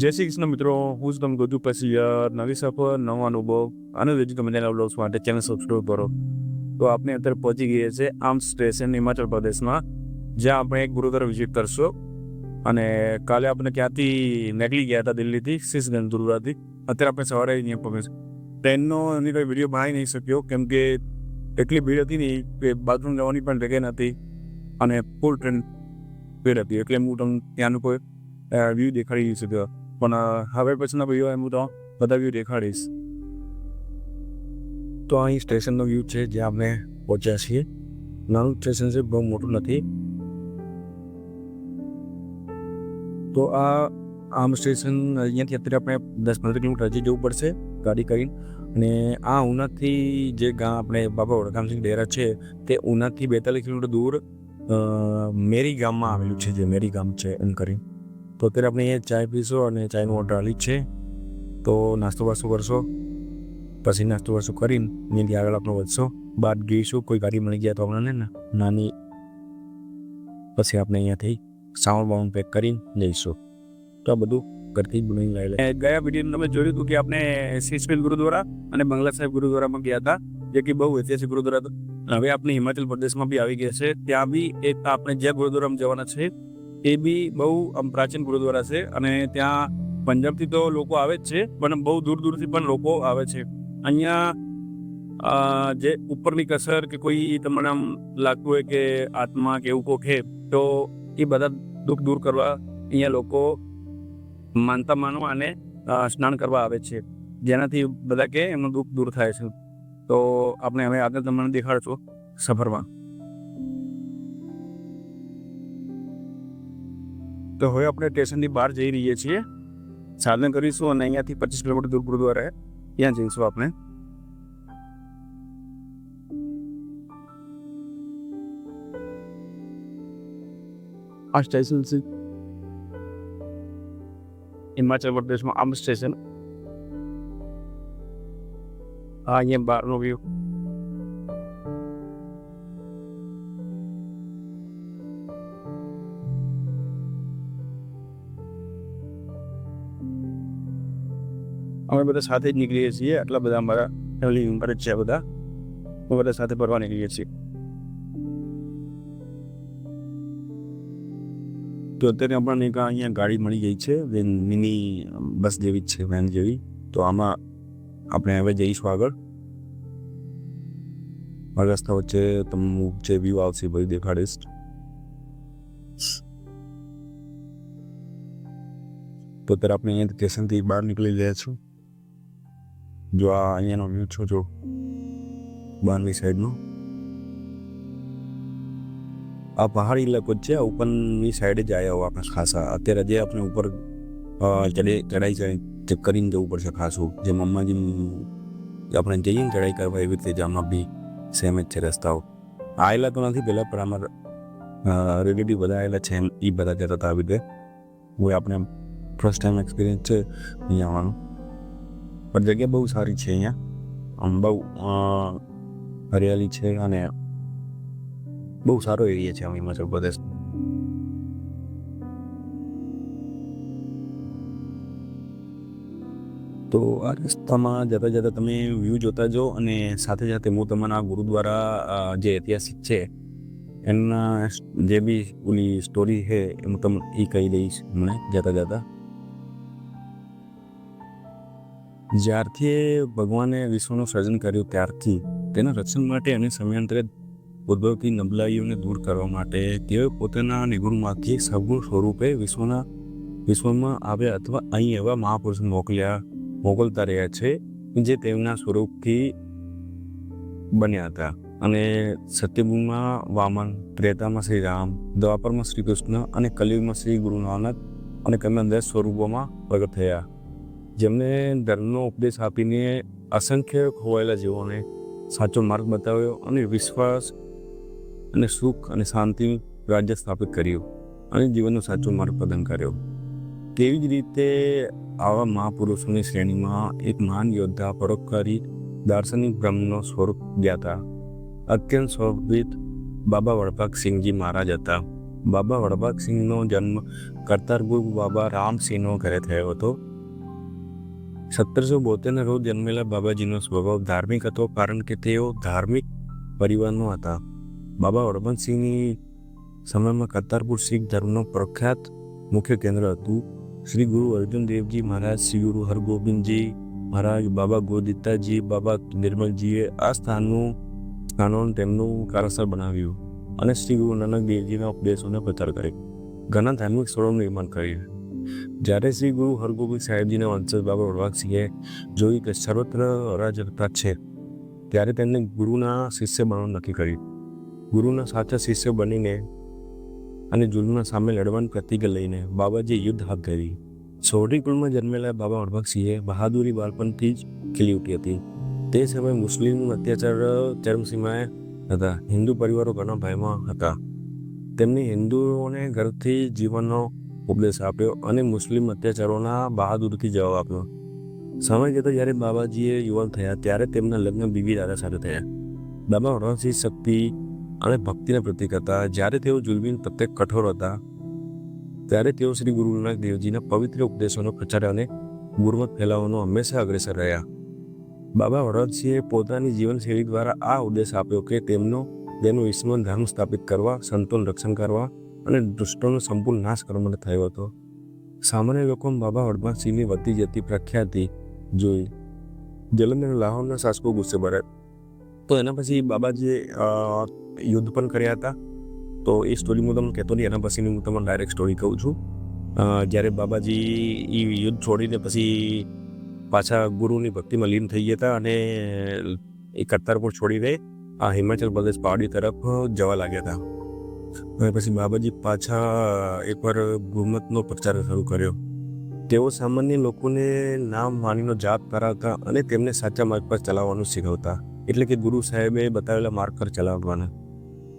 જય શ્રી કૃષ્ણ મિત્રો, હું જ તમે ગોધુ યાર નવી સફર, નવો અનુભવ અને હજી તમે તેના બ્લોગ્સ માટે ચેનલ સબસ્ક્રાઈબ કરો. તો આપણે અત્યારે પહોંચી ગઈએ છીએ આમ સ્ટેશન હિમાચલ પ્રદેશમાં, જ્યાં આપણે એક ગુરુદ્વારા વિઝિટ કરશું. અને કાલે આપણે ક્યાંથી નીકળી ગયા હતા દિલ્હીથી, શીશગંજ ગુરુદ્વારાથી અત્યારે આપણે સવારે અહીંયા પહોંચ્યું ટ્રેનનો એની કોઈ વીડિયો બનાવી નહીં શક્યો, કેમ કે એટલી ભીડ હતી ને કે બાથરૂમ જવાની પણ જગ્યા નથી અને ફૂલ ટ્રેન ભીડ હતી. એટલે હું તમને ત્યાંનું કોઈ વ્યૂ દેખાડી નહીં શક્યો. પણ હવે પછીના વીડિયો એમ હું તો બધા વ્યૂ દેખાડીશ. તો અહીં સ્ટેશનનો વ્યૂ છે જ્યાં આપણે પહોંચ્યા છીએ. નાનું સ્ટેશન છે, બહુ મોટું નથી. તો આ, આમ સ્ટેશન અહીંયાથી અત્યારે આપણે દસ પંદર કિલોમીટર હજી જવું પડશે ગાડી કરીને. અને આ ઉનાથી જે ગામ આપણે બાબા વડગામસિંહ ડેરા છે, તે ઉનાથી બેતાલીસ કિલોમીટર દૂર મેરી ગામમાં આવેલું છે, જે મેરી ગામ છે, એમ કરી તો અત્યારે આપણે અહીંયા ચાય પીશું અને ચાયનું ઓર્ડર આલી જ છે. તો નાસ્તો વાસ્તો કરશો. પછી નાસ્તો વાસ્તો કરીને અહીંયાથી આગળ આપણે વધશો. બાદ જઈશું કોઈ ગાડી મળી ગયા તો આપણને નાની. પછી આપણે અહીંયાથી સાઉન્ડ બાઉન્ડ પેક કરીને જઈશું. તો આ બધું ઘરથી જ બનાવી લઈ લે ગયા વીડિયો તમે જોયું હતું કે આપણે શીશપીલ ગુરુદ્વારા અને બંગલા સાહેબ ગુરુદ્વારામાં ગયા હતા, જે કે બહુ ઐતિહાસિક ગુરુદ્વારા હવે આપણે હિમાચલ પ્રદેશમાં બી આવી ગયા છે. ત્યાં બી એક આપણે જે ગુરુદ્વારામાં જવાના છે એ બી બહુ, આમ, પ્રાચીન ગુરુદ્વારા છે અને ત્યાં પંજાબથી તો લોકો આવે જ છે, પણ બહુ દૂર દૂરથી પણ લોકો આવે છે. અહીંયા જે ઉપરની કસર કે કોઈ તમને આમ લાગતું હોય કે આત્મા કે એવું કોખે તો એ બધા દુઃખ દૂર કરવા અહીંયા લોકો માનતા માનવા અને સ્નાન કરવા આવે છે. જેનાથી બધા કે એમનું દુઃખ દૂર થાય છે. તો આપણે હવે આગળ તમને દેખાડશું સફરમાં. તો હવે આપણે સ્ટેશનની બહાર જઈ રહીએ છીએ. સાધન કરીશું અને અહીંયાથી પચીસ કિલોમીટર દૂર ગુરુદ્વારા ત્યાં જઈશું આપણે. આ સ્ટેશન છે. હિમાચલ પ્રદેશમાં આમ સ્ટેશન. આ અહીંયા બહારનો વ્યૂ બધા સાથે જ નીકળીએ છીએ. આટલા બધા અમારા ફેમિલી મેમ્બર જ છે બધા. અમે બધા સાથે ફરવા નીકળીએ છીએ. તો અત્યારે આપણને એક અહીંયા ગાડી મળી ગઈ છે, વેન મિની બસ જેવી જ છે વેન જેવી. તો આમાં આપણે હવે જઈશું આગળ. રસ્તા વચ્ચે તમને જે વ્યૂ આવશે બધું દેખાડીશ. તો અત્યારે આપણે અહીંયા સ્ટેશનથી બહાર નીકળી ગયા છું જો આ અહીંયાનો વ્યૂ છો, જો બહારની સાઈડનો. આ પહાડી ઇલાકો જ છે ઉપરની સાઈડે જ આવ્યા હોય આપણે ખાસા. અત્યારે જે આપણે ઉપર ચડે ચડાઈ જાય, તે કરીને જવું પડશે ખાસું. જે મમ્માજી આપણે જઈએ ને ચડાઈ કરવા એવી રીતે, જ આમાં બી સેમ જ છે રસ્તાઓ. આવેલા તો નથી પહેલાં પણ અમારા રિલેટિવ બધા આવેલા છે એમ એ બધા જતા હતા આવી રીતે. હું આપણે ફર્સ્ટ ટાઈમ એક્સપિરિયન્સ છે, અહીંયા આવવાનું. પણ જગ્યા બહુ સારી છે અહીંયા. આમ બહુ હરિયાળી છે અને બહુ સારો એરિયા છે આમ હિમાચલ પ્રદેશ. તો આ રસ્તામાં જતા જતા તમે વ્યૂ જોતા જો અને સાથે સાથે હું તમને આ ગુરુદ્વારા જે ઐતિહાસિક છે, એના જે બી ઓલી સ્ટોરી છે એ હું તમને એ કહી દઈશ મને જતા જતા. જ્યારથી ભગવાને વિશ્વનું સર્જન કર્યું, ત્યારથી તેના રક્ષણ માટે અને સમયાંતરે ઉદ્ભવતી નબળાઈઓને દૂર કરવા માટે તેઓ પોતાના નિગુણમાંથી સગુણ સ્વરૂપે વિશ્વના, વિશ્વમાં આવ્યા અથવા અહીં એવા મહાપુરુષ મોકલ્યા, મોકલતા રહ્યા છે જે તેમના સ્વરૂપથી બન્યા હતા. અને સત્યભૂમિમાં વામન, ત્રેતામાં શ્રી રામ, દ્વાપરમાં શ્રી કૃષ્ણ અને કલિયુગમાં શ્રી ગુરુ નાનક અને કમ્યંદર સ્વરૂપોમાં પ્રગટ થયા. જેમને ધર્મનો ઉપદેશ આપીને અસંખ્ય ખોવાયેલા જીવોને સાચો માર્ગ બતાવ્યો અને વિશ્વાસ અને સુખ અને શાંતિ રાજ્ય સ્થાપિત કર્યું અને જીવનનો સાચો માર્ગ પ્રદાન કર્યો. તેવી જ રીતે આવા મહાપુરુષોની શ્રેણીમાં એક મહાન યોદ્ધા પરોપકારી દાર્શનિક બ્રહ્મનો સ્વરૂપ જ્ઞાતા અત્યંત સ્વભાવિત બાબા વડભાગસિંહજી મહારાજ હતા. બાબા વડભાગસિંહનો જન્મ કરતારપુર બાબા રામસિંહનો ઘરે થયો હતો. સત્તરસો બોતેરના રોજ જન્મેલા બાબાજીનો સ્વભાવ ધાર્મિક હતો કારણ કે તેઓ ધાર્મિક પરિવારનો હતા. બાબા હરબંતસિંહની સમયમાં કરતારપુર શીખ ધર્મનું પ્રખ્યાત મુખ્ય કેન્દ્ર હતું. શ્રી ગુરુ અર્જુન દેવજી મહારાજ, શ્રી ગુરુ હરગોબિંદજી મહારાજ, બાબા ગોદિતાજી, બાબા નિર્મલજીએ આ સ્થાનનું સ્થાનોને તેમનું કારસર બનાવ્યું અને શ્રી ગુરુ નાનક દેવજીના ઉપદેશોને પ્રચાર કર્યો. ઘણા ધાર્મિક સ્થળોનું નિર્માણ કર્યું. જ્યારે શ્રી ગુરુ હરગોબિંદ સાહેબજીના વંશજ બાબા વડવાગસિંહે જોયું કે સર્વત્ર અરાજકતા છે, ત્યારે તેમણે ગુરુના શિષ્ય બનવાનું નક્કી કર્યું. ગુરુના સાચા શિષ્ય બનીને અને જુલ્મના સામે લડવાની પ્રતિજ્ઞા લઈને બાબાજીએ યુદ્ધ હાથ ધરી. સોઢી કુળમાં જન્મેલા બાબા વડભગસિંહે બહાદુરી બાળપણથી જ ખીલી ઉઠી હતી. તે સમયે મુસ્લિમ અત્યાચાર ચરમસીમાએ હતા. હિન્દુ પરિવારો ઘણા ભયમાં હતા. તેમણે હિન્દુઓને ઘરથી જીવનનો ઉપદેશ આપ્યો અને મુસ્લિમ અત્યાચારોના બહાદુરથી જવાબ આપ્યો. સમય જતો જ્યારે બાબાજીએ યુવાન થયા ત્યારે તેમના લગ્ન બીવી દાદા સાથે થયા. બાબા રણસિંહ શક્તિ અને ભક્તિના પ્રતીક હતા. જ્યારે તેઓ જુલમીન પ્રત્યે કઠોર હતા, ત્યારે તેઓ શ્રી ગુરુ નાનક દેવજીના પવિત્ર ઉપદેશોનો પ્રચાર અને ગુરુમત ફેલાવવાનો હંમેશા અગ્રેસર રહ્યા. બાબા વડવતસિંહે પોતાની જીવનશૈલી દ્વારા આ ઉદ્દેશ આપ્યો કે તેમનો તેનું ઈસ્મન ધર્મ સ્થાપિત કરવા, સંતોનું રક્ષણ કરવા અને દુષ્ટોનો સંપૂર્ણ નાશ કરવા માટે થયો હતો. સામાન્ય લોકો બાબા વડભાગસિંહની વધતી જતી પ્રખ્યાતિ જોઈ જલંધર લાહોરના શાસકો ગુસ્સે ભર્યા. તો એના પછી બાબાજીએ યુદ્ધ પણ કર્યા હતા, તો એ સ્ટોરી હું તમને કહેતો નહીં, એના પછીની હું તમને ડાયરેક્ટ સ્ટોરી કહું છું. જ્યારે બાબાજી એ યુદ્ધ છોડીને પછી પાછા ગુરુની ભક્તિમાં લીન થઈ ગયા હતા અને એ કરતારપુર છોડીને આ હિમાચલ પ્રદેશ પહાડી તરફ જવા લાગ્યા હતા. અને પછી બાબાજી પાછા એકવાર ગુમતનો પ્રચાર શરૂ કર્યો. તેઓ સામાન્ય લોકોને નામ માનીનો જાપ કરાવતા અને તેમને સાચા માર્ગ પર ચલાવવાનું શીખવતા. એટલે કે ગુરુ સાહેબે બતાવેલા માર્ગ પર ચલાવવાના.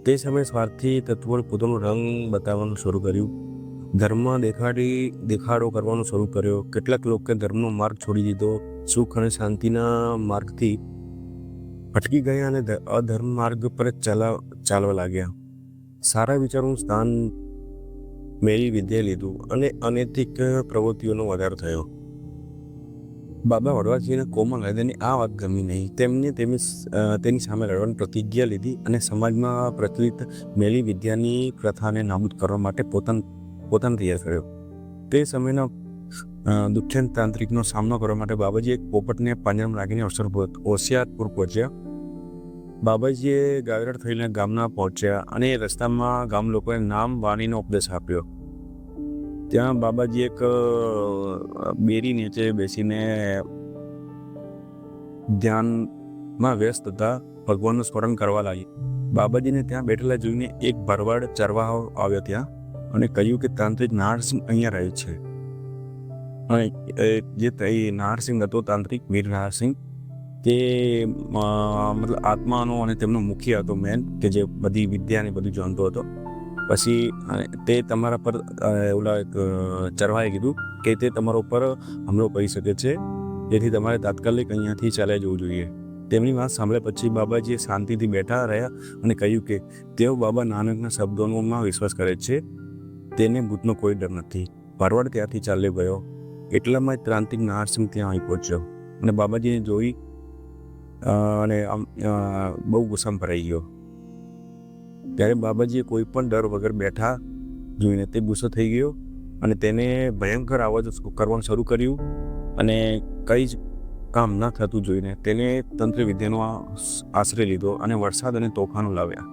તે સમયે સ્વાર્થી તત્વોએ પોતાનો રંગ બતાવવાનું શરૂ કર્યું. ધર્મ દેખાડી, દેખાડો કરવાનો શરૂ કર્યો. કેટલાક લોકોએ ધર્મનો માર્ગ છોડી દીધો. સુખ અને શાંતિના માર્ગથી અટકી ગયા અને અધર્મ માર્ગ પર જ ચાલવા લાગ્યા. સારા વિચારોનું સ્થાન મેળવી વિદ્યા લીધું અને અનૈતિક પ્રવૃત્તિઓનો વધારો થયો. બાબા વડવાજીને કોમલ હૃદયની આ વાત ગમી નહીં. તેમને તેમની તેની સામે લડવાની પ્રતિજ્ઞા લીધી અને સમાજમાં પ્રચલિત મેલી વિદ્યાની પ્રથાને નાબૂદ કરવા માટે પોતાન, પોતાને તૈયાર કર્યો. તે સમયના દુખ્યંત તાંત્રિકનો સામનો કરવા માટે બાબાજી એક પોપટને પાંજરામાં લાગીને અવસર હોશિયારપુર પહોંચ્યા બાબાજીએ ગાગરાટ થઈને ગામના પહોંચ્યા અને એ રસ્તામાં ગામ લોકોએ નામ વાણીનો ઉપદેશ આપ્યો. ત્યાં બાબાજી એક બેરી નીચે બેસીને ધ્યાનમાં વ્યસ્ત હતા, ભગવાનનું સ્મરણ કરવા લાગી. બાબાજીને ત્યાં બેઠેલા જોઈને એક ભરવાડ ચરવાહો આવ્યો ત્યાં અને કહ્યું કે તાંત્રિક નારસિંહ અહીંયા રહે છે. અને જે નારસિંહ હતો, તાંત્રિક વીર નારસિંહ તે મતલબ આત્માનો અને તેમનો મુખ્ય હતો મેન કે જે બધી વિદ્યાને બધું જાણતો હતો. પછી તે તમારા પર ઓલા ચરવાએ કીધું કે તે તમારા ઉપર હુમલો કરી શકે છે. જેથી તમારે તાત્કાલિક અહીંયાથી ચાલ્યા જવું જોઈએ. તેમની વાત સાંભળ્યા પછી બાબાજીએ શાંતિથી બેઠા રહ્યા અને કહ્યું કે, તેઓ બાબા નાનકના શબ્દોમાં વિશ્વાસ કરે છે. તેને ભૂતનો કોઈ ડર નથી. ભરવાડ ત્યાંથી ચાલ્યો ગયો. એટલામાં જ ત્રાંતિક નારસિંહ ત્યાં આવી પહોંચ્યો. અને બાબાજીને જોઈ અને આમ બહુ ગુસ્સામાં ભરાઈ ગયો. ત્યારે બાબાજીએ કોઈ પણ ડર વગર બેઠા જોઈને તે ગુસ્સો થઈ ગયો અને તેને ભયંકર અવાજ કરવાનું શરૂ કર્યું અને કંઈ જ કામ ન થતું જોઈને તેને તંત્ર વિદ્યાનો આશ્રય લીધો અને વરસાદ અને તોફાનો લાવ્યા.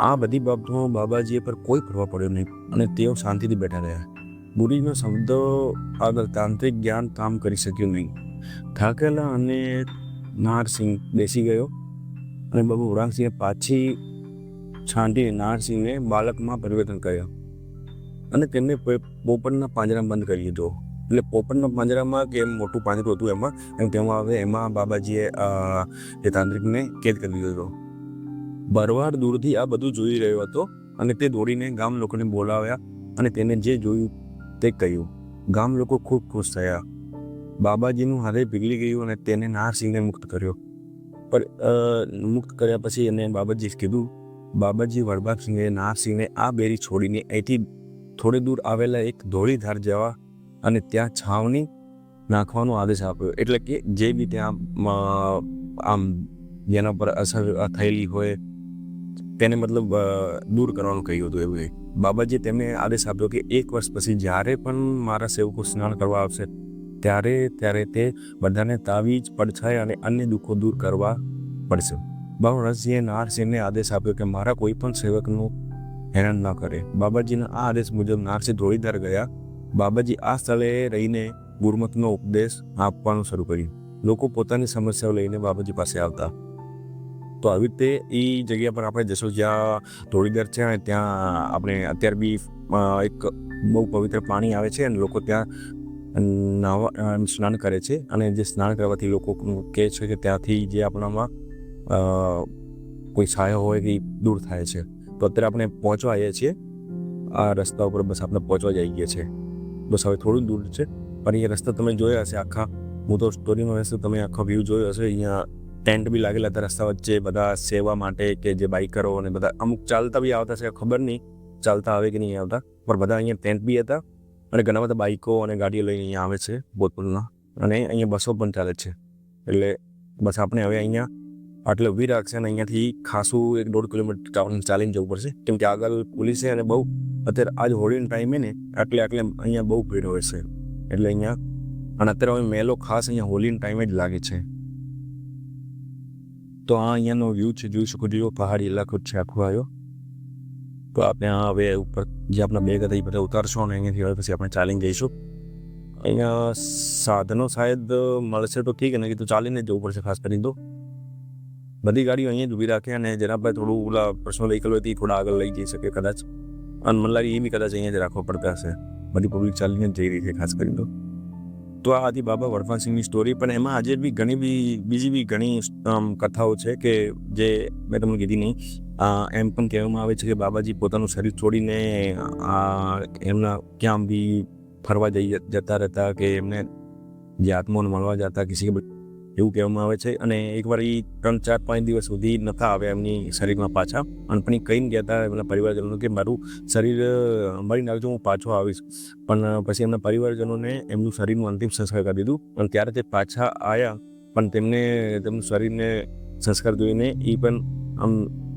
આ બધી બાબતોમાં બાબાજીએ પર કોઈ પ્રભાવ પડ્યો નહીં અને તેઓ શાંતિથી બેઠા રહ્યા. ગુરુજીનો શબ્દો આગળ તાંત્રિક જ્ઞાન કામ કરી શક્યું નહીં. થાકેલા અને નારસિંહ બેસી ગયો અને બાબુ વરાંગસિંહે પાછી છાંટી નારસિંહને બાળકમાં પરિવર્તન કર્યા અને તેમને પોપટના પાંજરામાં બંધ કરી દીધો. એટલે પોપટના પાંજરામાં કે એમ મોટું પાંજરું હતું એમાં, એમ તેમાં હવે એમાં બાબાજીએ એ તાંત્રિકને કેદ કરી દીધો હતો. ભરવાડ દૂરથી આ બધું જોઈ રહ્યો હતો અને તે દોડીને ગામ લોકોને બોલાવ્યા અને તેને જે જોયું તે કહ્યું, ગામ લોકો ખૂબ ખુશ થયા. બાબાજીનું હાથે પીગળી ગયું અને તેને નારસિંહને મુક્ત કર્યો પણ મુક્ત કર્યા પછી એને બાબાજીએ કીધું, બાબાજી વડભાગસિંહે નારસિંહને આ બેરી છોડીને અહીંથી થોડી દૂર આવેલા એક ધોળીધાર જવા અને ત્યાં છાવણી નાખવાનો આદેશ આપ્યો એટલે કે જે બી ત્યાં આમ જેના પર અસર થયેલી હોય, તેને મતલબ દૂર કરવાનું કહ્યું હતું એવું. બાબાજીએ તેમને આદેશ આપ્યો કે એક વર્ષ પછી જ્યારે પણ મારા સેવકો સ્નાન કરવા આવશે ત્યારે ત્યારે તે બધાને તાવીજ, પડછાય અને અન્ય દુઃખો દૂર કરવા પડશે. બાબા રસજીએ નારસિંહને આદેશ આપ્યો કે મારા કોઈ પણ સેવકનું હેરાન ન કરે. બાબાજીના આ આદેશ મુજબ નારસિંહ ધોળીધાર ગયા. બાબાજી આ સ્થળે રહીને ગુરમતનો ઉપદેશ આપવાનું શરૂ કર્યું. લોકો પોતાની સમસ્યાઓ લઈને બાબાજી પાસે આવતા. તો આવી રીતે એ જગ્યા પર આપણે જશો. જ્યાં ધોળીધાર છે અને ત્યાં આપણે અત્યારે બી એક બહુ પવિત્ર પાણી આવે છે અને લોકો ત્યાં નાવા સ્નાન કરે છે અને જે સ્નાન કરવાથી લોકો કહે છે કે ત્યાંથી જે આપણામાં કોઈ છાયો હોય કે દૂર થાય છે. તો અત્યારે આપણે પહોંચવા આવીએ છીએ. આ રસ્તા ઉપર બસ આપણે પહોંચવા જઈ ગયા છે. બસ હવે થોડું દૂર છે, પણ એ રસ્તા તમે જોયા હશે આખા, હું તો સ્ટોરીમાં હશે, તમે આખો વ્યૂ જોયો હશે, અહીંયા ટેન્ટ બી લાગેલા હતા રસ્તા વચ્ચે, બધા સેવા માટે કે જે બાઇકરો અને બધા, અમુક ચાલતા બી આવતા છે, ખબર નહીં, ચાલતા આવે કે નહીં આવતા, પણ બધા અહીંયા ટેન્ટ બી હતા. અને ઘણા બધા બાઇકો અને ગાડીઓ લઈને અહીંયા આવે છે બોતપુરના અને અહીંયા બસો પણ ચાલે છે. એટલે બસ આપણે હવે અહીંયા આટલે ઊભી રાખશે અને અહીંયાથી ખાસું એક દોઢ કિલોમીટર ટાઉન ચાલીને જવું પડશે. કેમ કે આગળ પોલીસે અને બહુ અત્યારે આજ હોળીનો ટાઈમે ને, આટલે આટલે અહીંયા બહુ ભીડ હોય છે. એટલે અહીંયા અને અત્યારે હવે મેલો ખાસ અહીંયા હોળીના ટાઈમે જ લાગે છે. તો આ અહીંયાનો વ્યૂ છે, જોઈ શકો છો, પહાડી ઇલાકો છે, આખો આવ્યો તો આપણે હવે ઉપર જે આપણા બેગ હતા એ બધા ઉતારશો અને અહીંયાથી હવે પછી આપણે ચાલીને જઈશું. અહીંયા સાધનો શાયદ મળશે તો ઠીક નહીં તો ચાલીને જવું પડશે ખાસ કરીને તો. બધી ગાડીઓ અહીંયા જ ઊભી રાખે અને પાસે થોડું ઓલા પર્સનલ વ્હીકલ હોય તે થોડા આગળ લઈ જઈ શકે કદાચ. અને મને લાગે એ બી કદાચ અહીંયા જ રાખવા પડતા હશે. બધી પબ્લિક ચાલીને જઈ રહી છે ખાસ કરીને તો. તો આ હતી બાબા વડફાસિંહની સ્ટોરી પણ એમાં આજે બી ઘણી બી, બીજી બી ઘણી કથાઓ છે કે જે મેં તમને કીધી નહીં. એમ પણ કહેવામાં આવે છે કે બાબાજી પોતાનું શરીર છોડીને એમના ક્યાં બી ફરવા જઈ જતા રહેતા કે એમને જે આત્માઓને મળવા જતા કિસી એવું કહેવામાં આવે છે. અને એકવાર એ ત્રણ, ચાર, પાંચ દિવસ સુધી નતા આવ્યા એમની શરીરમાં પાછા. અને પણ એ કહીને ગયા હતા એમના પરિવારજનોને કે મારું શરીર મળી નાખજો, હું પાછો આવીશ. પણ પછી એમના પરિવારજનોને એમનું શરીરનું અંતિમ સંસ્કાર કરી દીધું. અને ત્યારે તે પાછા આવ્યા પણ તેમને, તેમનું શરીરને સંસ્કાર જોઈને એ પણ આમ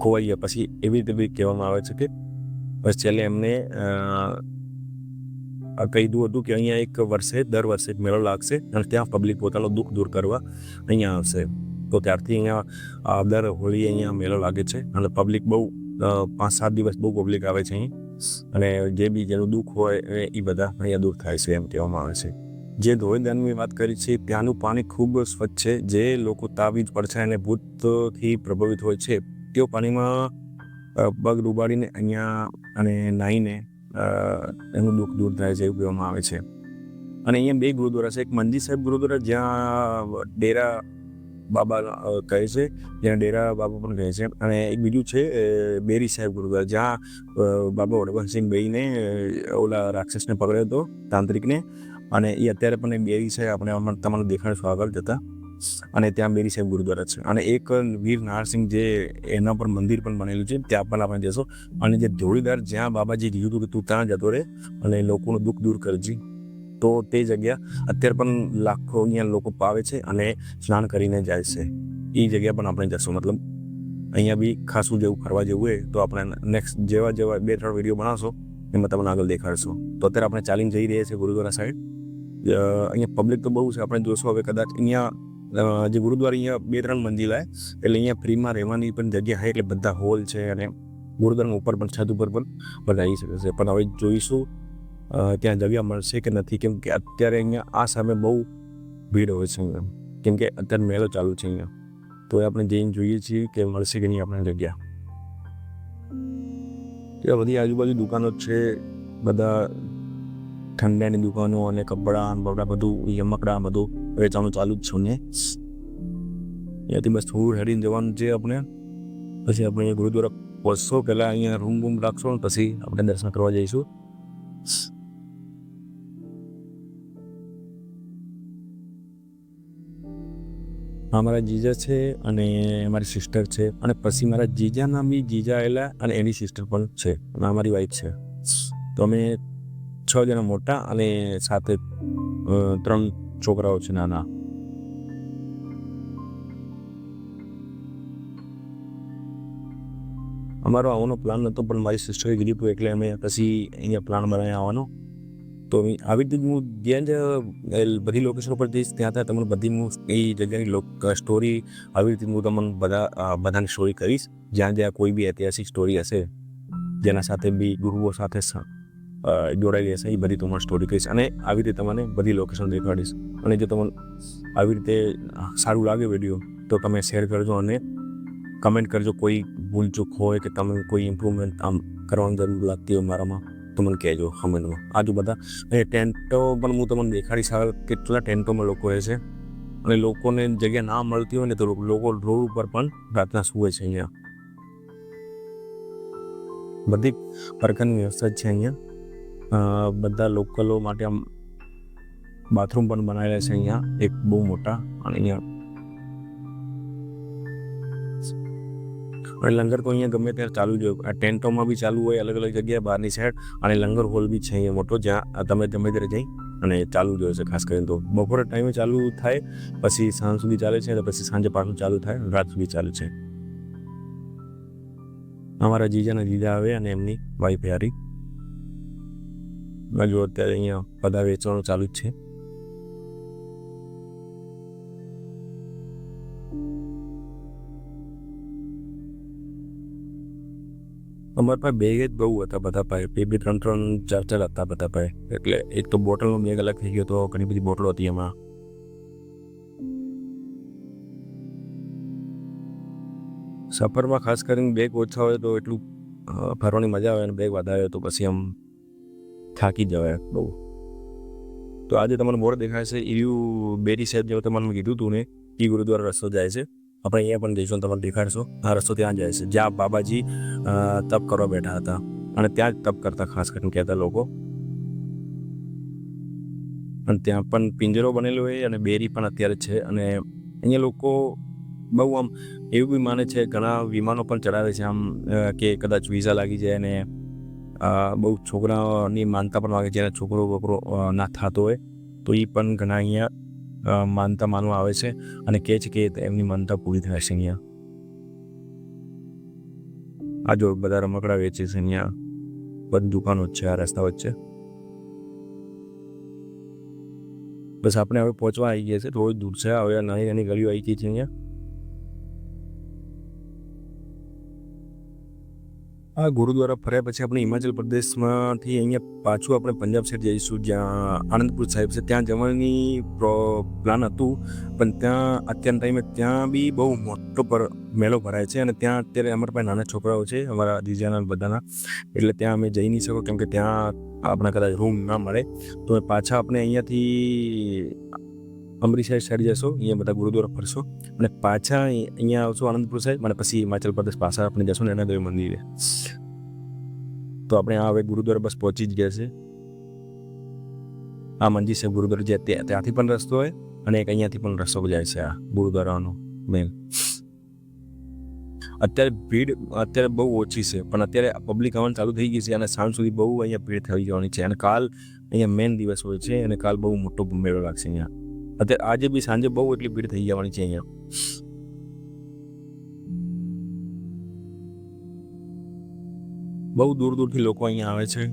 ખોવાઈ ગયા પછી એવી રીતે બી કહેવામાં આવે છે કે પછી છેલ્લે એમને કીધું હતું કે અહીંયા એક વર્ષે, દર વર્ષે એક મેળો લાગશે અને ત્યાં પબ્લિક પોતાનું દુઃખ દૂર કરવા અહીંયા આવશે. તો ત્યારથી અહીંયા દર હોળી અહીંયા મેળો લાગે છે અને પબ્લિક બહુ પાંચ સાત દિવસ બહુ પબ્લિક આવે છે અહીં. અને જે બી જેનું દુઃખ હોય એ- બધા અહીંયા દૂર થાય છે એમ કહેવામાં આવે છે. જે ધોળીધારની વાત કરી છે, ત્યાંનું પાણી ખૂબ સ્વચ્છ છે. જે લોકો તાવીજ પડછાય અને ભૂતથી પ્રભાવિત હોય છે તેઓ પાણીમાં પગ ડૂબાડીને અહીંયા અને નાહીને એનું દુઃખ દૂર થાય છે એવું કહેવામાં આવે છે. અને અહીંયા બે ગુરુદ્વારા છે. એક મંજી સાહેબ ગુરુદ્વારા જ્યાં ડેરા બાબા કહે છે. જ્યાં ડેરા બાબા પણ કહે છે. અને એક બીજું છે બેરી સાહેબ ગુરુદ્વારા, જ્યાં બાબા વડવંતસિંહ બેઈને ઓલા રાક્ષસને પકડ્યો હતો તાંત્રિકને. અને એ અત્યારે પણ બેરી છે. આપણે તમારું દેખાડશું આગળ જતા. અને ત્યાં બેરી સાહેબ ગુરુદ્વારા છે. અને એક વીર નારસિંહ જે એના પર મંદિર પણ બનેલું છે, ત્યાં પણ આપણે જશો અને જે ધોળીદાર જ્યાં બાબાજી કીધું હતું કે તું ત્યાં જતો રહે અને લોકોનું દુઃખ દૂર કરજે, તો તે જગ્યા અત્યારે પણ લાખો અહીંયા લોકો પાવે છે અને સ્નાન કરીને જાય છે. એ જગ્યા પણ આપણે જશું મતલબ અહીંયા બી ખાસું જેવું ફરવા જેવું હોય તો આપણે નેક્સ્ટ જેવા જેવા બે ત્રણ વીડિયો બનાવશો, એમાં તમને આગળ દેખાડશો. તો અત્યારે આપણે ચાલીને જઈ રહ્યા છીએ ગુરુદ્વારા સાઈડ અહીંયા પબ્લિક તો બહુ છે. આપણે જોશું હવે કદાચ અહીંયા જે ગુરુદ્વાર અહીંયા બે ત્રણ મંદિર આવે એટલે અહીંયા ફ્રીમાં રહેવાની પણ જગ્યા છે, એટલે બધા હોલ છે અને ગુરુદ્વારાના ઉપર પણ, છત ઉપર પણ બધા આવી શકે છે. પણ હવે જોઈશું ત્યાં જગ્યા મળશે કે નથી, કેમ કે અત્યારે અહીંયા આ સામે બહુ ભીડ હોય છે અહીંયા. કેમ કે અત્યારે મેળો ચાલુ છે અહીંયા. તો એ આપણે જઈને જોઈએ છીએ કે મળશે કે નહીં આપણે જગ્યા. ત્યાં બધી આજુબાજુ દુકાનો છે, બધા ઠંડાની દુકાનો અને કપડાં બપડા બધું, યમકડા બધું. વેચાવાનું ચાલુ જ છું ને. ત્યાંથી બસ થોડું હેડીને જવાનું છે આપણે. પછી આપણે ગુરુદ્વારા પહોંચશો પહેલાં અહીંયા રૂમ બૂમ રાખશો ને પછી આપણે દર્શન કરવા જઈશું. અમારા મારા જીજા છે અને મારી સિસ્ટર છે. અને પછી મારા જીજાના બી જીજા આવેલા અને એની સિસ્ટર પણ છે. અને આ મારી વાઈફ છે. તો અમે છ જણા મોટા અને સાથે ત્રણ છોકરાઓ છે નાના. અમારો આવવાનો પ્લાન નહોતો પણ મારી સિસ્ટરે કીધું એટલે અમે પછી અહીંયા પ્લાન બનાવી આવવાનો. તો આવી રીતે હું જ્યાં જ બધી લોકેશન ઉપર જઈશ, ત્યાં ત્યાં તમને બધી હું એ જગ્યાની સ્ટોરી આવી રીતે હું તમને બધા બધાની સ્ટોરી કરીશ. જ્યાં જ્યાં કોઈ બી ઐતિહાસિક સ્ટોરી હશે, જેના સાથે બી ગુરુઓ સાથે અ, જોડાયેલી એ બધી તમને સ્ટોરી કહીશ. અને આવી રીતે તમને બધી લોકેશન દેખાડીશ અને જો તમને આવી રીતે સારું લાગે વીડિયો તો તમે શેર કરજો અને કમેન્ટ કરજો કોઈ ભૂલચૂક હોય કે તમે કોઈ ઇમ્પ્રુવમેન્ટ આમ કરવાની જરૂર લાગતી હોય મારામાં તો મને કહેજો કમેન્ટમાં આજુ બધા અને ટેન્ટો પણ હું તમને દેખાડીશ હવે કેટલા ટેન્ટોમાં લોકો રહે છે. અને લોકોને જગ્યા ના મળતી હોય ને તો લોકો રોડ ઉપર પણ રાતના સૂવે છે અહીંયા. બધી પ્રકારની વ્યવસ્થા છે અહીંયા. બધા લોકલો માટે આમ બાથરૂમ પણ બનાવેલા છે અહીંયા. એક બહુ મોટા અને અહીંયા અને લંગર તો અહીંયા ગમે ત્યારે ચાલુ જ હોય. ટેન્ટોમાં બી ચાલુ હોય અલગ અલગ જગ્યાએ બહારની સાઈડ અને લંગર હોલ બી છે અહીંયા મોટો, જ્યાં તમે ગમે ત્યારે જઈ અને ચાલુ જ હોય છે, ખાસ કરીને તો. બપોરે ટાઈમે ચાલુ થાય, પછી સાંજ સુધી ચાલે છે, પછી સાંજે પાછું ચાલુ થાય, રાત સુધી ચાલે છે. અમારા જીજાના જીજા આવે અને એમની વાઈફ યારી જો અત્યારે અહીંયા બધા વેચવાનું ચાલુ જ છે. અમારા પાસે બેગ જ બહુ હતા બધા પાસે. બે બે ત્રણ ત્રણ ચાર ચાર હતા બધા પાસે. એટલે એક તો બોટલનો બેગ અલગ થઈ ગયો તો ઘણી બધી બોટલો હતી એમાં. સફરમાં ખાસ કરીને બેગ ઓછા હોય તો એટલું ફરવાની મજા આવે અને બેગ વધારે તો પછી આમ થાકી જવાય બહુ. તો આજે તમને મોર દેખાય છે એવું બેરી સાહેબ જેવું તમને કીધું હતું ને એ ગુરુદ્વારા રસ્તો જાય છે. આપણે અહીંયા પણ જઈશું તમને દેખાડશો. આ રસ્તો ત્યાં જાય છે. જ્યાં બાબાજી તપ કરવા બેઠા હતા. અને ત્યાં જ તપ કરતા ખાસ કરીને કહેતા લોકો. અને ત્યાં પણ પિંજરો બનેલો હોય અને બેરી પણ અત્યારે છે. અને અહીંયા લોકો બહુ આમ એવું બી માને છે, ઘણા વિમાનો પણ ચડાવે છે આમ કે કદાચ વિઝા લાગી જાય અને બહુ છોકરાઓની માનતા પણ માગે જ્યારે છોકરો બકરો ના થતો હોય, તો એ પણ ઘણા અહીંયા માનતા માનવા આવે છે અને કહે છે કે એમની માનતા પૂરી થાય છે અહીંયા. આ જો બધા રમકડા વેચે છે અહીંયા. બધી દુકાનો છે, આ રસ્તા વચ્ચે. બસ આપણે હવે પહોંચવા આવી ગયા છે. થોડું દૂર છે. હવે નાની નાની ગલીઓ આવી ગઈ છે અહીંયા. આ ગુરુદ્વારા ફર્યા પછી આપણે હિમાચલ પ્રદેશમાંથી અહીંયા પાછું આપણે પંજાબ સાઈડ જઈશું, જ્યાં આનંદપુર સાહેબ છે. ત્યાં જવાની પ્લાન હતું, પણ ત્યાં અત્યારના ટાઈમે ત્યાં બી બહુ મોટો પર મેળો ભરાય છે અને ત્યાં અત્યારે અમારા પાસે નાના છોકરાઓ છે, અમારા જીજાના બધાના. એટલે ત્યાં અમે જઈ નહીં શકો કેમ કે ત્યાં આપણે કદાચ રૂમ ના મળે. તો પાછા આપણે અહીંયાથી અમરીસાર સાઈડ જશો અહીંયા બધા ગુરુદ્વારા ફરશો. અને પાછા અહીં- અહીંયા આવશો આનંદપુર સાહેબ અને પછી હિમાચલ પ્રદેશ પાછા આપણે જશો ને એના દેવ મંદિરે. તો આપણે આ હવે ગુરુદ્વારા બસ પહોંચી જ ગયા છે. આ મંદિર છે ગુરુદ્વારા, જે ત્યાં- ત્યાંથી પણ રસ્તો હોય, અને એક અહીંયાથી પણ રસ્તો જાય છે આ ગુરુદ્વારાનો મેન અત્યારે ભીડ અત્યારે બહુ ઓછી છે, પણ અત્યારે પબ્લિક આવવાનું ચાલુ થઈ ગઈ છે અને સાંજ સુધી બહુ અહીંયા ભીડ થઈ જવાની છે. અને કાલ અહીંયા મેન દિવસ હોય છે અને કાલ બહુ મોટો મેળો લાગશે અહીંયા. અત્યારે આજે બી સાંજે બહુ એટલી ભીડ થઈ જવાની છે અહીંયા. બહુ દૂર દૂરથી લોકો અહીંયા આવે છે.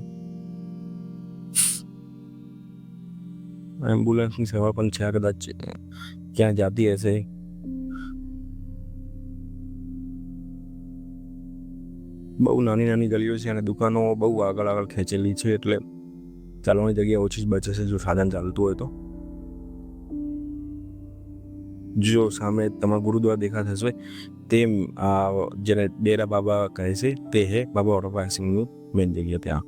એમ્બ્યુલન્સની સેવા પણ છે કદાચ ક્યાં જાતી હશે. બહુ નાની નાની ગલીઓ છે અને દુકાનો બહુ આગળ આગળ ખેંચેલી છે એટલે ચાલવાની જગ્યા ઓછી જ બચે છે જો સાધન ચાલતું હોય તો. જો સામે તમારા ગુરુદ્વારા દેખાતા હશે તેમ આ જેને ડેરા બાબા કહે છે, તે હે બાબા વડોપા સિંહનું મેન જગ્યા ત્યાં.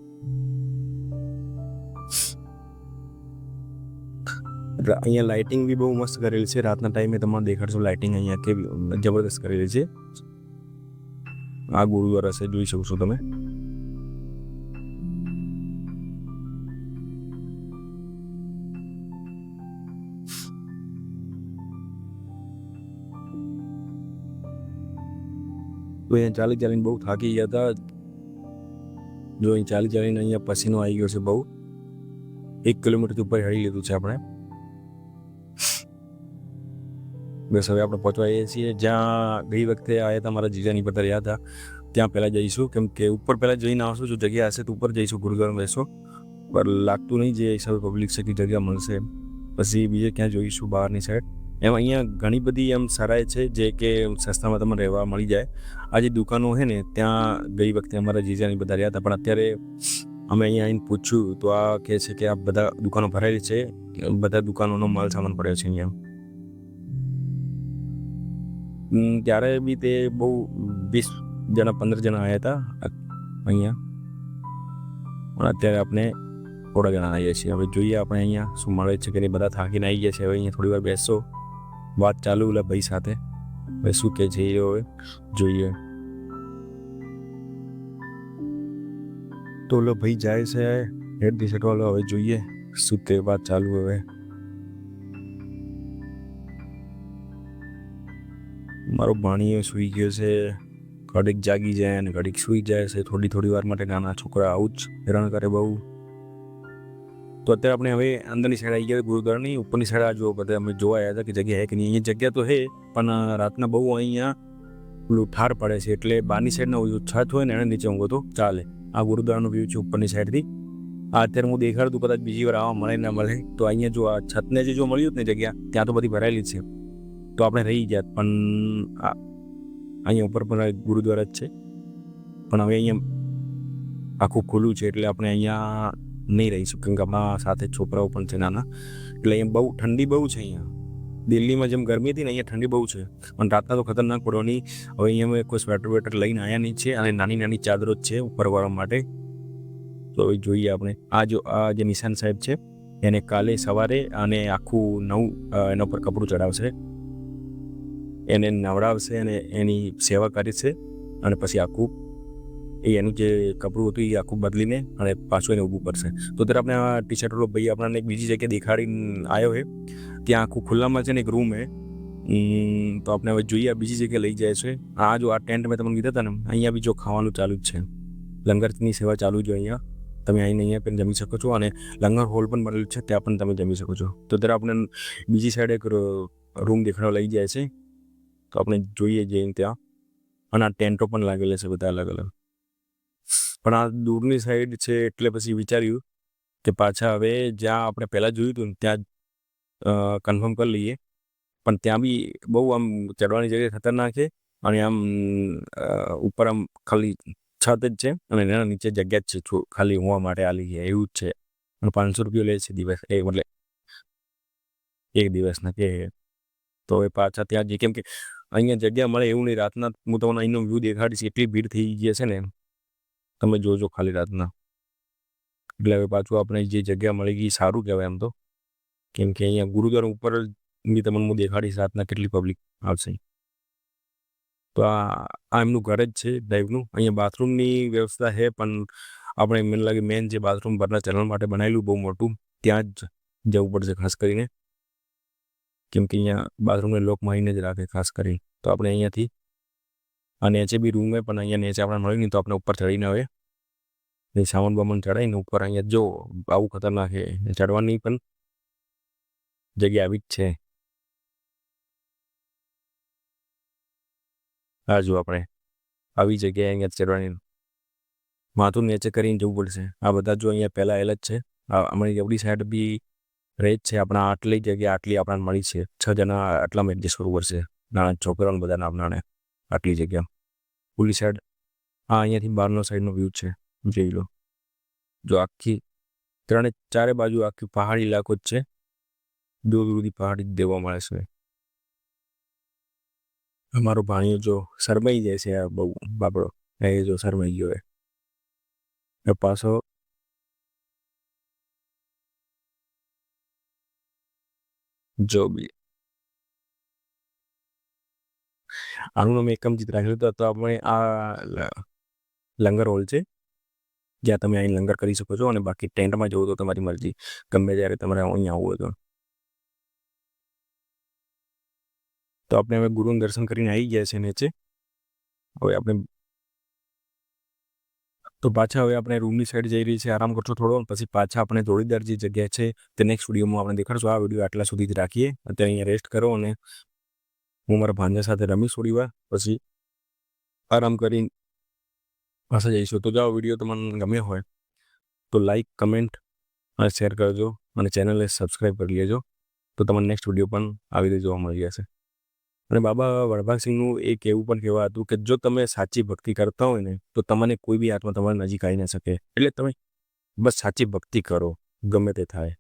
અહીંયા લાઇટિંગ બી બહુ મસ્ત કરેલી છે. રાતના ટાઈમે તમારે દેખાડશો લાઇટિંગ અહીંયા કેવી જબરદસ્ત કરેલી છે. આ ગુરુદ્વારા છે, જોઈ શકો છો તમે. તો અહીંયા ચાલી ચાલીને બહુ થાકી ગયા હતા. જો અહીં ચાલી ચાલીને અહીંયા પસીનો આવી ગયો છે બહુ. એક કિલોમીટરથી ઉપર હળી લીધું છે આપણે. બસ હવે આપણે પહોંચવા આવીએ છીએ. જ્યાં ગઈ વખતે આવ્યા હતા, મારા જીજાની પર રહ્યા હતા. ત્યાં પહેલાં જઈશું. કેમ કે ઉપર પહેલાં જઈને આવશું, જો જગ્યા હશે તો ઉપર જઈશું ગુરુદ્વારા બેસો. પર લાગતું નહીં જે હિસાબે પબ્લિક છે કે જગ્યા મળશે. પછી બીજે ક્યાં જોઈશું, બહારની સાઈડ એમ અહીંયા ઘણી બધી એમ સરાય છે જે કે સસ્તામાં તમને રહેવા મળી જાય. આ જે દુકાનો છે ને, ત્યાં ગઈ વખતે અમારા જીજાની બધા રહ્યા હતા, પણ અત્યારે અમે અહીંયા આવીને પૂછ્યું, તો આ કહે છે કે આ બધા દુકાનો ભરાયેલી છે, બધા દુકાનોનો માલ સામાન પડ્યો છે અહીંયા ત્યારે બી તે બહુ વીસ જણા, પંદર જણા આવ્યા હતા અહીંયા. પણ અત્યારે આપણે થોડા જણા આવીએ છીએ. હવે જોઈએ આપણે અહીંયા શું મળે છે કે બધા થાકીને આવી ગયા છે. હવે અહીંયા થોડી વાર બેસો. વાત ચાલુ ઓલા ભાઈ સાથે. હવે શું કે છે એ હવે જોઈએ. તો ઓલો ભાઈ જાય છે હેડ દી વાળો, હવે જોઈએ શું તે વાત ચાલુ હવે. મારો ભાણીઓ સૂઈ ગયો છે. ઘડીક જાગી જાય અને ઘડીક સૂઈ જાય છે. થોડી થોડી વાર માટે નાના છોકરા આવું જ હેરાન કરે બહુ. તો અત્યારે આપણે હવે અંદરની સાઈડ આવી ગયા ગુરુદ્વારાની. ઉપરની સાઈડ આ જુઓ બધા અમે જોવા આવ્યા હતા કે જગ્યા હે કે નહીં, અહીંયા જગ્યા તો હે, પણ રાતના બહુ અહીંયા પેલું ઠાર પડે છે. એટલે બહારની સાઈડનો છત હોય ને, એને નીચે ઊંઘો તો ચાલે. આ ગુરુદ્વારાનો વ્યૂ છે ઉપરની સાઈડથી આ અત્યારે હું દેખાડતું કદાચ બીજી વાર આવા મળે, ના મળે. તો અહીંયા જો આ છતને જે જો મળ્યું જ ને જગ્યા, ત્યાં તો બધી ભરાયેલી છે. તો આપણે રહી ગયા, પણ અહીંયા ઉપર પણ ગુરુદ્વારા જ છે. પણ હવે અહીંયા આખું ખુલ્લું છે, એટલે આપણે અહીંયા નહીં રહીશું કેમ કે આપણા સાથે છોકરાઓ પણ છે નાના. એટલે અહીંયા બહુ ઠંડી બહુ છે અહીંયા. દિલ્હીમાં જેમ ગરમી હતી ને અહીંયા ઠંડી બહુ છે. પણ રાતના તો ખતરનાક પડવાની હવે અહીંયા અમે કોઈ સ્વેટર વેટર લઈને આવ્યા નહીં છે અને નાની નાની ચાદરો જ છે ઉપરવાળા માટે. તો હવે જોઈએ આપણે. આ જો, આ જે નિશાન સાહેબ છે, એને કાલે સવારે અને આખું નવું એના પર કપડું ચડાવશે એને નવડાવશે અને એની સેવા કરે છે. અને પછી આખું એ એનું જે કપડું હતું એ આખું બદલીને અને પાછું એને ઊભું કરશે. તો ત્યારે આપણે આ ટી શર્ટ ભાઈ આપણને એક બીજી જગ્યાએ દેખાડીને આવ્યો છે. ત્યાં આખું ખુલ્લામાં છે ને એક રૂમ છે. તો આપણે હવે જોઈએ બીજી જગ્યાએ લઈ જાય છે. આ જો આ ટેન્ટ મેં તમને કીધા હતા ને, અહીંયા બી જો ખાવાનું ચાલુ જ છે. લંગરની સેવા ચાલુ જ અહીંયા. તમે આવીને અહીંયા પણ જમી શકો છો અને લંગર હોલ પણ બનેલું છે, ત્યાં પણ તમે જમી શકો છો. તો ત્યારે આપણે બીજી સાઈડ એક રૂમ દેખાડવા લઈ જાય છે. તો આપણે જોઈએ જઈને ત્યાં. અને આ ટેન્ટો પણ લાગેલા છે બધા અલગ અલગ પણ આ દૂરની સાઈડ છે એટલે પછી વિચાર્યું કે પાછા હવે જ્યાં આપણે પહેલાં જોયું હતું ત્યાં કન્ફર્મ કરી લઈએ. પણ ત્યાં બી બહુ આમ ચડવાની જગ્યા ખતરનાક છે અને આમ ઉપર આમ ખાલી છત જ છે અને એના નીચે જગ્યા જ છે ખાલી હોવા માટે આલી છે એવું જ છે. અને પાંચસો રૂપિયા લે છે દિવસ, એ મતલબ એક દિવસના કે તો એ પાછા ત્યાં જઈએ. કેમ કે અહીંયા જગ્યા મળે એવું નહીં, રાતના હું તમને અહીંનો વ્યૂ દેખાડીશ, એટલી ભીડ થઈ ગઈ છે ને. તમે જોજો ખાલી રાતના. એટલે હવે પાછું આપણે જે જગ્યા મળી ગઈ સારું કહેવાય એમ તો. કેમ કે અહીંયા ગુરુદ્વાર ઉપર બી તમને હું દેખાડીશ રાતના કેટલી પબ્લિક આવશે. તો આ એમનું ઘર જ છે ડાઈવનું અહીંયા બાથરૂમની વ્યવસ્થા છે પણ આપણે મને લાગે મેન જે બાથરૂમ પરના ચલણ માટે બનાવેલું બહુ મોટું, ત્યાં જ જવું પડશે ખાસ કરીને. કેમ કે અહીંયા બાથરૂમને લોક મારીને જ રાખે ખાસ કરીને. તો આપણે અહીંયાથી આ નીચે બી રૂમ હોય પણ અહીંયા નીચે આપણે મળ્યું નહીં તો આપણે ઉપર ચડીને હવે એ સામાન બામાન ચડાવીને ઉપર અહીંયા જો આવું ખતરનાક છે. ચડવાની પણ જગ્યા આવી જ છે. હા જો આપણે આવી જગ્યાએ અહીંયા ચડવાની. માથું નીચે કરીને જવું પડશે. આ બધા જો અહીંયા પહેલાં આવેલા જ છે. અમારી એવડી સાઈડ બી રહે જ છે. આપણા આટલી જગ્યા આટલી આપણને મળી છે. છ જણા આટલામાં એડજસ્ટ કરવું પડશે નાના છોકરાઓને બધાને નામનાને આટલી જગ્યા. પુલી સાઈડ આ અહીંયાથી બહારનો સાઈડનો વ્યૂ છે. જોઈ લો. જો આખી ત્રણે ચારે બાજુ આખી પહાડી ઇલાકો જ છે. દૂર દૂરથી પહાડી દેવા મળે છે. અમારો ભાણિયો જો શરમાઈ જાય છે આ બહુ બાપડો એ જો શરમાઈ ગયો એ પાછો જો બી. આનું નામ ચિત્ર રાખેલું હતું તો આપણે આ લંગર હોલ છે. જ્યાં તમે અહીં લંગર કરી શકો છો અને બાકી ટેન્ટમાં જવું તો તમારી મરજી. ગમે ત્યારે તમારે અહીંયા આવવું તો. તો આપણે હવે ગુરુનું દર્શન કરીને આવી ગયા છે નીચે. હવે આપણે તો પાછા હવે આપણે રૂમની સાઈડ જઈ રહી છે આરામ કરશો થોડો, પછી પાછા આપણે જોડીદાર જે જગ્યા છે તે નેક્સ્ટ વિડીયોમાં આપણે દેખાડશું. આ વીડિયો આટલા સુધી જ રાખીએ. અત્યારે અહીંયા રેસ્ટ કરો અને હું મારા ભાંજા સાથે રમીશ થોડી વાર, પછી આરામ કરી પાછા જઈશું. તો જાઓ વીડિયો તમને ગમ્યો હોય, તો લાઈક કમેન્ટ અને શેર કરજો અને ચેનલને સબસ્ક્રાઈબ કરી લેજો. તો તમને નેક્સ્ટ વીડિયો પણ આવી રીતે જોવા મળી જશે. અને બાબા વડભાગસિંહનું એક એવું પણ કહેવા હતું કે જો તમે સાચી ભક્તિ કરતા હોય ને, તો તમને કોઈ બી આત્મા તમારી નજીક આવી ન શકે. એટલે તમે બસ સાચી ભક્તિ કરો, ગમે તે થાય.